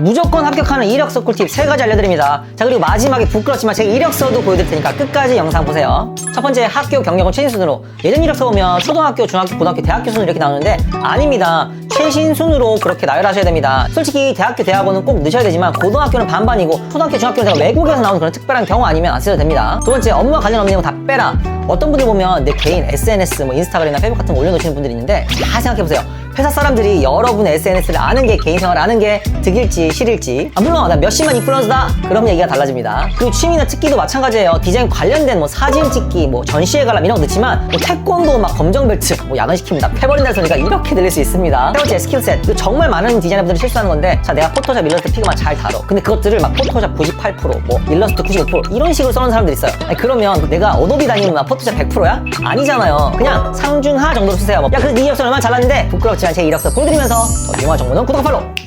무조건 합격하는 이력서 꿀팁 세 가지 알려드립니다. 자 그리고 마지막에 부끄럽지만 제 이력서도 보여드릴 테니까 끝까지 영상 보세요. 첫 번째 학교 경력은 최신 순으로 예전 이력서 보면 초등학교, 중학교, 고등학교, 대학교 순으로 이렇게 나오는데 아닙니다. 최신 순으로 그렇게 나열하셔야 됩니다. 솔직히 대학교, 대학원은 꼭 넣으셔야 되지만 고등학교는 반반이고 초등학교, 중학교는 제가 외국에서 나오는 그런 특별한 경우 아니면 안 쓰셔도 됩니다. 두 번째 업무와 관련 없는 내용 다 빼라. 어떤 분들 보면 내 개인 SNS, 뭐 인스타그램이나 페이북 같은 거 올려놓으시는 분들이 있는데 잘 생각해보세요. 회사 사람들이 여러분의 SNS를 아는 게 개인 생활을 아는 게 득일지 실일지. 아, 물론 나 몇십만 인플루언서다. 그럼 얘기가 달라집니다. 그리고 취미나 특기도 마찬가지예요. 디자인 관련된 뭐 사진 찍기 뭐 전시회 관람 이런 거 넣지만 뭐 태권도 막 검정벨트 뭐 야근시킵니다 패버린다 소리가 이렇게 들릴 수 있습니다. 세 번째 스킬셋. 정말 많은 디자이너분들이 실수하는 건데 자 내가 포토샵 일러스트 피그마 잘 다뤄 근데 그것들을 막 포토샵 98%뭐 일러스트 95% 이런 식으로 써놓은 사람들이 있어요. 아니, 그러면 내가 어도비 다니는 막 포토샵 100%야? 아니잖아요. 그냥 상중하 정도로 쓰세요. 뭐, 야 그래서 네 이력서 얼마나 잘났는데? 부끄 럽지만 제 이력서 보여드리면서 더 유용한 정보는 구독 팔로우